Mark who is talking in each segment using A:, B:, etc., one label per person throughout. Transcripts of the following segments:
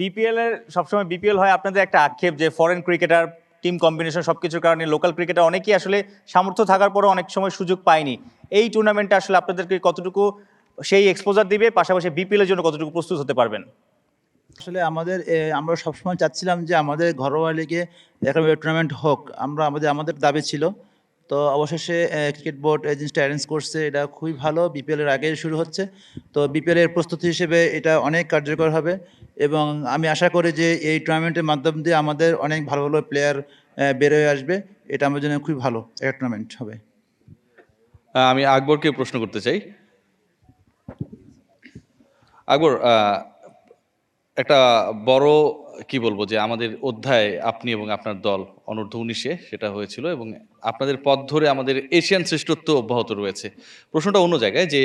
A: BPL এর সবসময় BPL হয় আপনাদের একটা আক্ষেপ যে ফরেন ক্রিকেটার টিম কম্বিনেশন সবকিছুর কারণে লোকাল ক্রিকেটার অনেকেই আসলে সামর্থ্য থাকার পরও অনেক সময় সুযোগ পায়নি। এই টুর্নামেন্টে আসলে আপনাদেরকে কতটুকু সেই এক্সপোজার দিবে, পাশাপাশি বিপিএল এর জন্য কতটুকু প্রস্তুত হতে পারবেন?
B: আসলে আমাদের আমরা সবসময় চাচ্ছিলাম যে আমাদের ঘরোয়া লিগে একটা টুর্নামেন্ট হোক। আমরা আমাদের আমাদের দাবি ছিল তো অবশেষে ক্রিকেট বোর্ড এই জিনিসটা অ্যারেঞ্জ করছে। এটা খুবই ভালো। বিপিএলের আগে শুরু হচ্ছে। তো বিপিএলের প্রস্তুতি হিসেবে এটা অনেক কার্যকর হবে এবং আমি আশা করি যে এই টুর্নামেন্টের মাধ্যম দিয়ে আমাদের অনেক ভালো ভালো প্লেয়ার বের হয়ে আসবে। এটা আমার জন্য খুবই ভালো। একটা টুর্নামেন্ট হবে।
C: আমি আকবরকে প্রশ্ন করতে চাই। আকবর একটা বড় কি বলব যে আমাদের অধ্যায় আপনি এবং আপনার দল অনূর্ধ্ব উনিশে সেটা হয়েছিল এবং আপনাদের পথ ধরে আমাদের এশিয়ান শ্রেষ্ঠত্ব অব্যাহত রয়েছে। প্রশ্নটা অন্য জায়গায় যে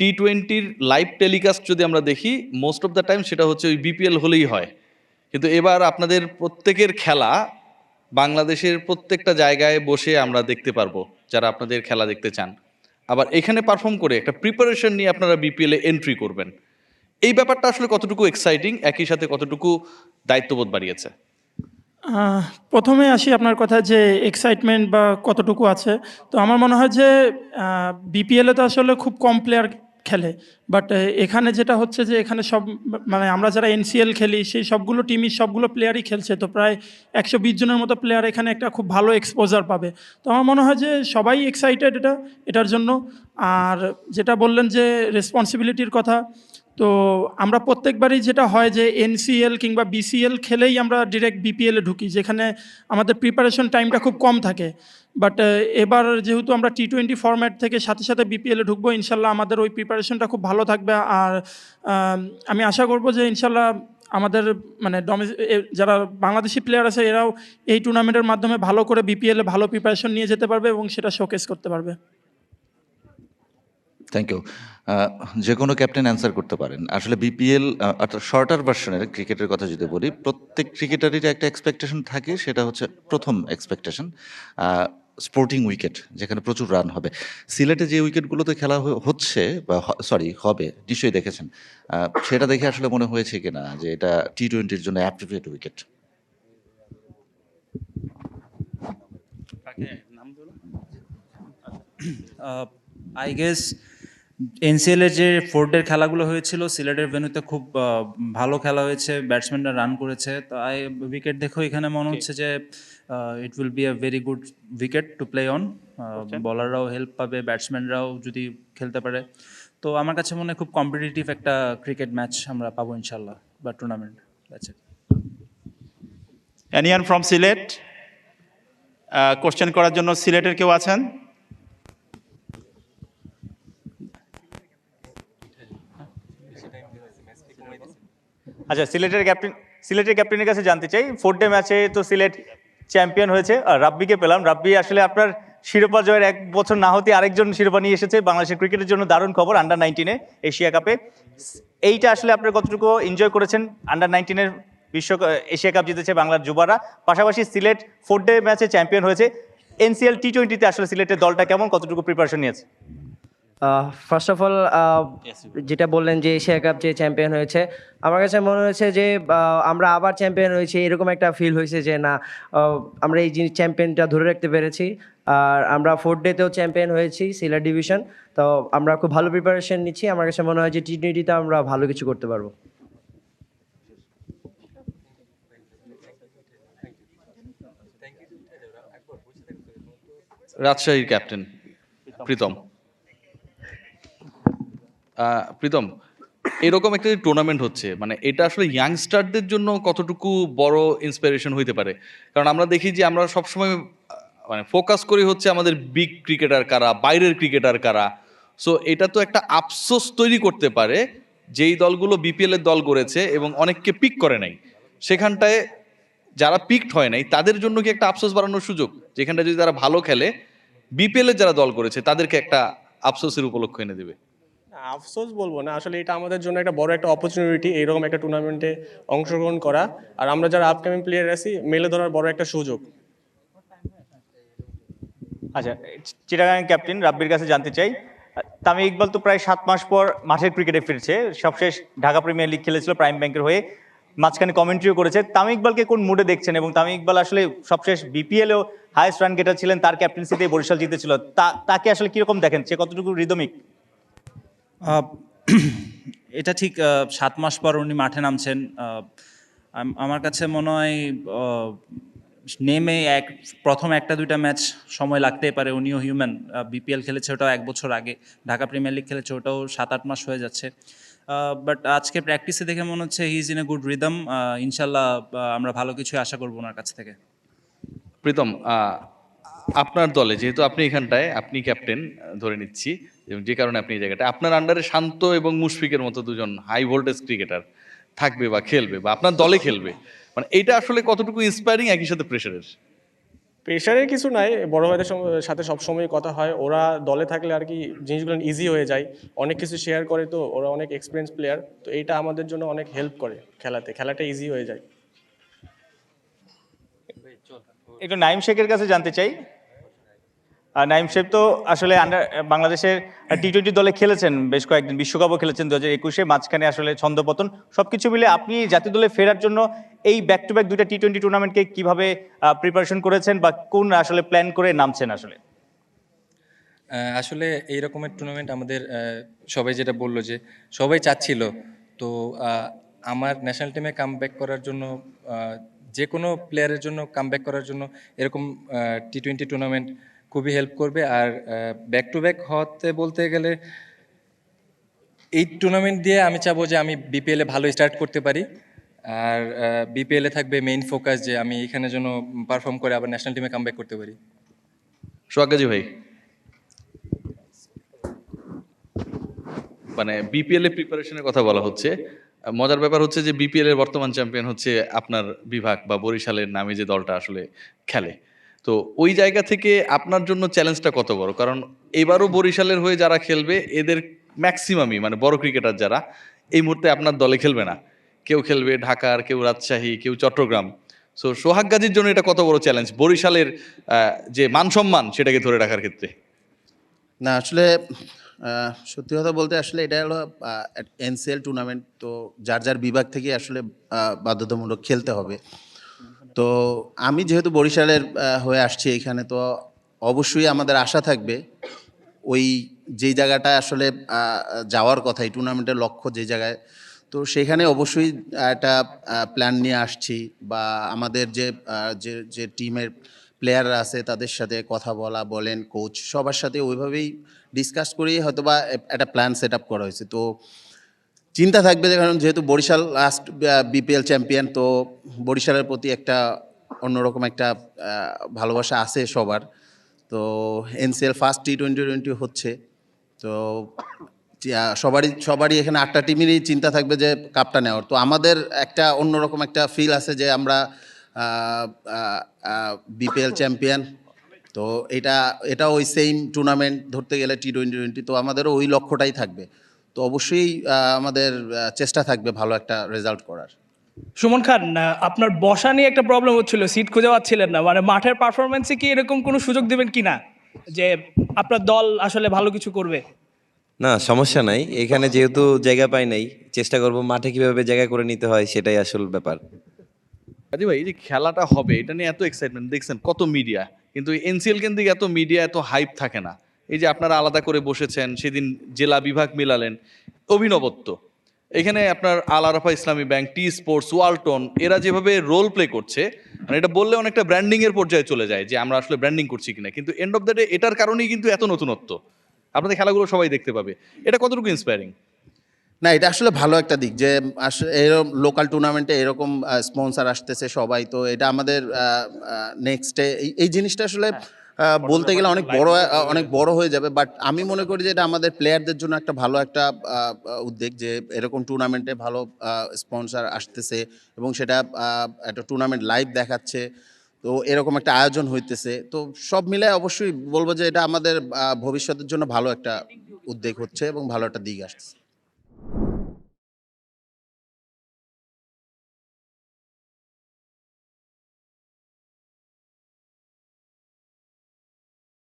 C: টি টোয়েন্টির লাইভ টেলিকাস্ট যদি আমরা দেখি মোস্ট অফ দ্য টাইম সেটা হচ্ছে ওই বিপিএল হলেই হয়। কিন্তু এবার আপনাদের প্রত্যেকের খেলা বাংলাদেশের প্রত্যেকটা জায়গায় বসে আমরা দেখতে পারব, যারা আপনাদের খেলা দেখতে চান। আবার এখানে পারফর্ম করে একটা প্রিপারেশন নিয়ে আপনারা বিপিএলে এন্ট্রি করবেন। এই ব্যাপারটা আসলে কতটুকু এক্সাইটিং একই সাথে কতটুকু দায়িত্ববোধ বাড়িয়েছে?
D: প্রথমে আসি আপনার কথা যে এক্সাইটমেন্ট বা কতটুকু আছে। তো আমার মনে হয় যে বিপিএলে তো আসলে খুব কম প্লেয়ার খেলে। বাট এখানে যেটা হচ্ছে যে, এখানে সব মানে আমরা যারা এনসিএল খেলি, সেই সবগুলো টিমই সবগুলো প্লেয়ারই খেলছে। তো প্রায় একশো বিশ জনের মতো প্লেয়ার এখানে একটা খুব ভালো এক্সপোজার পাবে। তো আমার মনে হয় যে, সবাই এক্সাইটেড এটা, এটার জন্য। আর যেটা বললেন যে রেসপন্সিবিলিটির কথা তো আমরা প্রত্যেকবারই যেটা হয় যে এনসিএল কিংবা বিসিএল খেলেই আমরা ডিরেক্ট বিপিএলে ঢুকি, যেখানে আমাদের প্রিপারেশন টাইমটা খুব কম থাকে। বাট এবার যেহেতু আমরা টি টোয়েন্টি ফরম্যাট থেকে সাথে সাথে বিপিএলে ঢুকবো, ইনশাল্লাহ আমাদের ওই প্রিপারেশনটা খুব ভালো থাকবে। আর আমি আশা করব যে ইনশাল্লাহ আমাদের মানে যারা বাংলাদেশি প্লেয়ার আছে, এরাও এই টুর্নামেন্টের মাধ্যমে ভালো করে বিপিএলে ভালো প্রিপারেশন নিয়ে যেতে পারবে এবং সেটা শোকেস করতে পারবে।
E: থ্যাংক ইউ যে কোনো ক্যাপ্টেন অ্যান্সার করতে পারেন। আসলে বিপিএল অর্থাৎ শর্টার ভার্সনের ক্রিকেটের কথা যদি বলি প্রত্যেক ক্রিকেটারেরই একটা এক্সপেকটেশন থাকে সেটা হচ্ছে প্রথম এক্সপেকটেশন স্পোর্টিং উইকেট যেখানে প্রচুর রান হবে। সিলেটে যে উইকেটগুলোতে খেলা হ- হচ্ছে বা সরি হবে নিশ্চয়ই দেখেছেন সেটা দেখে আসলে মনে হয়েছে কিনা যে এটা টি টোয়েন্টির জন্য অ্যাপ্রিভিয়েট উইকেট
F: আই গেস এনসিএলের যে ফোর্ডের খেলাগুলো হয়েছিল সিলেটের ভেন্যুতে খুব ভালো খেলা হয়েছে ব্যাটসম্যানরা রান করেছে। তো আই উইকেট দেখেও এখানে মনে হচ্ছে যে it will be a very good wicket to play on বলাররাও help পাবে ব্যাটসম্যানরাও যদি খেলতে পারে। তো আমার কাছে মনে হয় খুব কম্পিটিটিভ একটা ক্রিকেট ম্যাচ আমরা পাবো ইনশাল্লাহ বা tournament that's it
G: anyone from Sylhet? Question করার জন্য সিলেটের কেউ আছেন?
A: আচ্ছা সিলেটের ক্যাপ্টেন, সিলেটের ক্যাপ্টেনের কাছে জানতে চাই। ফোর ডে ম্যাচে তো সিলেট চ্যাম্পিয়ন হয়েছে, আর রাব্বিকে পেলাম। রাব্বি আসলে আপনার শিরোপা জয়ের এক বছর না হতে আরেকজন শিরোপা নিয়ে এসেছে। বাংলাদেশের ক্রিকেটের জন্য দারুণ খবর আন্ডার নাইনটিনে এশিয়া কাপে এইটা আসলে আপনার কতটুকু এনজয় করেছেন? আন্ডার নাইনটিনের বিশ্বকাপ এশিয়া কাপ জিতেছে বাংলার যুবারা। পাশাপাশি সিলেট ফোর ডে ম্যাচে চ্যাম্পিয়ন হয়েছে। এনসিএল টি টোয়েন্টিতে আসলে সিলেটের দলটা কেমন? কতটুকু প্রিপারেশন নিয়েছে?
H: ফার্স্ট অফ অল যেটা বললেন যে এশিয়া কাপ যে চ্যাম্পিয়ন হয়েছে আমার কাছে মনে হয়েছে যে আমরা আবার চ্যাম্পিয়ন হয়েছি এরকম একটা ফিল হয়েছে যে না আমরা এই জিনিস চ্যাম্পিয়নটা ধরে রাখতে পেরেছি। আর আমরা ফোর্থ ডেতেও চ্যাম্পিয়ন হয়েছি সিলার ডিভিশন তো আমরা খুব ভালো প্রিপারেশন নিচ্ছি। আমার কাছে মনে হয় যে টি টোয়েন্টিতে আমরা ভালো কিছু করতে পারব।
C: রাজশাহীর ক্যাপ্টেন প্রীতম। প্রীতম, এরকম একটা টুর্নামেন্ট হচ্ছে মানে এটা আসলে ইয়াংস্টারদের জন্য কতটুকু বড় ইন্সপিরেশন হইতে পারে? কারণ আমরা দেখি যে আমরা সবসময় মানে ফোকাস করি হচ্ছে আমাদের বিগ ক্রিকেটার কারা, বাইরের ক্রিকেটার কারা। সো এটা তো একটা আফসোস তৈরি করতে পারে যেই দলগুলো বিপিএল এর দল করেছে এবং অনেককে পিক করে নাই। সেখানটায় যারা পিকড হয় নাই, তাদের জন্য কি একটা আফসোস বাড়ানোর সুযোগ? যেখানটা যদি তারা ভালো খেলে বিপিএল এর যারা দল করেছে, তাদেরকে একটা আফসোসের উপলক্ষ এনে দিবে।
I: আফসোস বলব না, আসলে এটা আমাদের জন্য একটা বড় একটা অপরচুনিটি এরকম একটা টুর্নামেন্টে অংশগ্রহণ করা। আর আমরা যারা আপকামিং প্লেয়ার আছি, মেলে ধরার বড় একটা সুযোগ।
A: আচ্ছা চিটাগাং ক্যাপ্টেন রাব্বির কাছে জানতে চাই, তামিম ইকবাল তো প্রায় সাত মাস পর মাঠের ক্রিকেটে ফিরছে, সবশেষ ঢাকা প্রিমিয়ার লিগ খেলেছিল প্রাইম ব্যাংকের হয়ে, মাঝখানে কমেন্ট্রিও করেছে। তামিম ইকবালকে কোন মুডে দেখছেন এবং তামিম ইকবাল আসলে সবশেষ বিপিএলেও হাইয়েস্ট রান গেটার ছিলেন, তার ক্যাপ্টেন্সিতে বরিশাল জিতেছিল তাকে আসলে কীরকম দেখেন? সে কতটুকু রিদমিক
F: এটা ঠিক সাত মাস পর উনি মাঠে নামছেন। আমার কাছে মনে হয় নেমে এক, প্রথম একটা দুইটা ম্যাচ সময় লাগতেই পারে। উনিও হিউম্যান। বিপিএল খেলেছে ওটাও এক বছর আগে। ঢাকা প্রিমিয়ার লিগ খেলেছে ওটাও সাত আট মাস হয়ে যাচ্ছে। বাট আজকে প্র্যাকটিসে দেখে মনে হচ্ছে he is in a good rhythm ইনশাল্লাহ আমরা ভালো কিছুই আশা করব ওনার কাছ থেকে।
C: প্রীতম আপনার দলে যেহেতু আপনি এখানটায় আপনি ক্যাপ্টেন ধরে নিচ্ছি এবং যে কারণে আপনি এই জায়গাটা আপনার আন্ডারে শান্ত এবং মুশফিকের মতো দুজন হাই ভোল্টেজ ক্রিকেটার থাকবে বা খেলবে বা আপনার দলে খেলবে। মানে এটা আসলে কতটুকু ইন্সপায়ারিং একই সাথে প্রেশারের
I: প্রেশারের কিছু নাই বড় ভাইদের সাথে সবসময় কথা হয়। ওরা দলে থাকলে আর কি জিনিসগুলো ইজি হয়ে যায়। অনেক কিছু শেয়ার করে তো ওরা অনেক এক্সপিরিয়েন্স প্লেয়ার তো এইটা আমাদের জন্য অনেক হেল্প করে খেলাতে। খেলাটা ইজি হয়ে যায়।
A: একটু নাইম শেখের কাছে জানতে চাই। নাইম শেখ তো আসলে আন্ডার বাংলাদেশের টি টোয়েন্টি দলে খেলেছেন, বেশ কয়েকদিন, বিশ্বকাপও খেলেছেন দু হাজার একুশে, মাঝখানে আসলে ছন্দপতন। সব কিছু মিলে আপনি জাতীয় দলে ফেরার জন্য এই ব্যাক টু ব্যাক দুইটা টি টোয়েন্টি টুর্নামেন্টকে কীভাবে প্রিপারেশন করেছেন বা কোন আসলে প্ল্যান করে নামছেন আসলে?
J: আসলে এই রকমের টুর্নামেন্ট আমাদের সবাই যেটা বলল যে সবাই চাচ্ছিল। তো আমার ন্যাশনাল টিমে কাম ব্যাক করার জন্য যে কোনো প্লেয়ারের জন্য কাম ব্যাক করার জন্য এরকম টি টোয়েন্টি টুর্নামেন্ট খুবই হেল্প করবে। আর ব্যাক টু ব্যাক হতে বলতে গেলে এই টুর্নামেন্ট দিয়ে আমি চাবো যে আমি বিপিএলে ভালো স্টার্ট করতে পারি। আর বিপিএলে থাকবে মেইন ফোকাস যে আমি এখানে যেন পারফর্ম করে আবার ন্যাশনাল টিমে কাম করতে পারি।
C: সোহাগাজি ভাই। মানে বিপিএল এর প্রিপারেশনের কথা বলা হচ্ছে। মজার ব্যাপার হচ্ছে যে বিপিএল এর বর্তমান চ্যাম্পিয়ন হচ্ছে আপনার বিভাগ বা বরিশালের নামে যে দলটা আসলে খেলে। তো ওই জায়গা থেকে আপনার জন্য চ্যালেঞ্জটা কত বড়? কারণ এবারও বরিশালের হয়ে যারা খেলবে, এদের ম্যাক্সিমামই মানে বড় ক্রিকেটার যারা, এই মুহূর্তে আপনার দলে খেলবে না। কেউ খেলবে ঢাকার, কেউ রাজশাহী, কেউ চট্টগ্রাম। সো সোহাগ গাজীর জন্য এটা কত বড় চ্যালেঞ্জ বরিশালের যে মান সম্মান সেটাকে ধরে রাখার ক্ষেত্রে।
K: না, আসলে সত্যি কথা বলতে আসলে এটা হলো এনসিএল টুর্নামেন্ট তো যার যার বিভাগ থেকে আসলে বাধ্যতামূলক খেলতে হবে। তো আমি যেহেতু বরিশালের হয়ে আসছি এখানে, তো অবশ্যই আমাদের আশা থাকবে ওই যেই জায়গাটা আসলে যাওয়ার কথা, এই টুর্নামেন্টের লক্ষ্য যে জায়গায়। তো সেখানে অবশ্যই একটা প্ল্যান নিয়ে আসছি বা আমাদের যে যে যে টিমের প্লেয়াররা আছে, তাদের সাথে কথা বলা, বলেন কোচ সবার সাথে ওইভাবেই ডিসকাস করেই হয়তো বা একটা প্ল্যান সেট আপ করা হয়েছে। তো চিন্তা থাকবে যে কারণ যেহেতু বরিশাল লাস্ট বিপিএল চ্যাম্পিয়ন তো বরিশালের প্রতি একটা অন্যরকম একটা ভালোবাসা আছে সবার। তো NCL first T twenty twenty হচ্ছে। তো সবারই সবারই এখানে আটটা টিমেরই চিন্তা থাকবে যে কাপটা নেওয়ার। তো আমাদের একটা অন্যরকম একটা ফিল আছে যে আমরা বিপিএল চ্যাম্পিয়ন তো এটা এটা ওই সেম টুর্নামেন্ট ধরতে গেলে টি টোয়েন্টি টোয়েন্টি তো আমাদেরও ওই লক্ষ্যটাই থাকবে। তো অবশ্যই আমাদের চেষ্টা থাকবে ভালো একটা রেজাল্ট করার।
L: সুমন খান আপনার বসা নিয়ে একটা প্রবলেম হচ্ছিল সিট খুঁজে পাচ্ছিলেন না। মানে মাঠের পারফরমেন্সে কি এরকম কোনো সুযোগ দেবেন কি না? যে আপনার দল আসলে ভালো কিছু করবে?
M: না সমস্যা নাই। এখানে যেহেতু জায়গা পাই নাই চেষ্টা করব মাঠে কীভাবে জায়গা করে নিতে হয় সেটাই আসল ব্যাপার।
C: কাজী ভাই এই যে খেলাটা হবে এটা নিয়ে এত এক্সাইটমেন্ট দেখছেন কত মিডিয়া কিন্তু এনসিএল কেন্দ্রিক এত মিডিয়া এত হাইপ থাকে না। এই যে আপনারা আলাদা করে বসেছেন সেদিন জেলা বিভাগ মিলালেন অভিনবত্ব। এখানে আপনার আল আরাফা ইসলামী ব্যাংক টি স্পোর্টস ওয়ালটন এরা যেভাবে রোল প্লে করছে মানে এটা বললে অনেকটা ব্র্যান্ডিং এর পর্যায়ে চলে যায় যে আমরা আসলে ব্র্যান্ডিং করছি কিনা। কিন্তু এন্ড অফ দ্য ডে এটার কারণেই কিন্তু এত নতুনত্ব। আপনাদের খেলাগুলো সবাই দেখতে পাবে। এটা কতটুকু ইন্সপায়ারিং
K: না এটা আসলে ভালো একটা দিক যে আসলে এরকম লোকাল টুর্নামেন্টে এরকম স্পন্সর আসতেছে সবাই। তো এটা আমাদের নেক্সটে এই জিনিসটা আসলে আহ, বলতে গেলে অনেক বড় অনেক বড় হয়ে যাবে বাট আমি মনে করি যে এটা আমাদের প্লেয়ারদের জন্য একটা ভালো একটা উদ্যোগ যে এরকম টুর্নামেন্টে ভালো স্পন্সর আসতেছে এবং সেটা একটা টুর্নামেন্ট লাইভ দেখাচ্ছে। তো এরকম একটা আয়োজন হইতেছে। তো সব মিলে অবশ্যই বলব যে এটা আমাদের ভবিষ্যতের জন্য ভালো একটা উদ্যোগ হচ্ছে এবং ভালো একটা দিক আসছে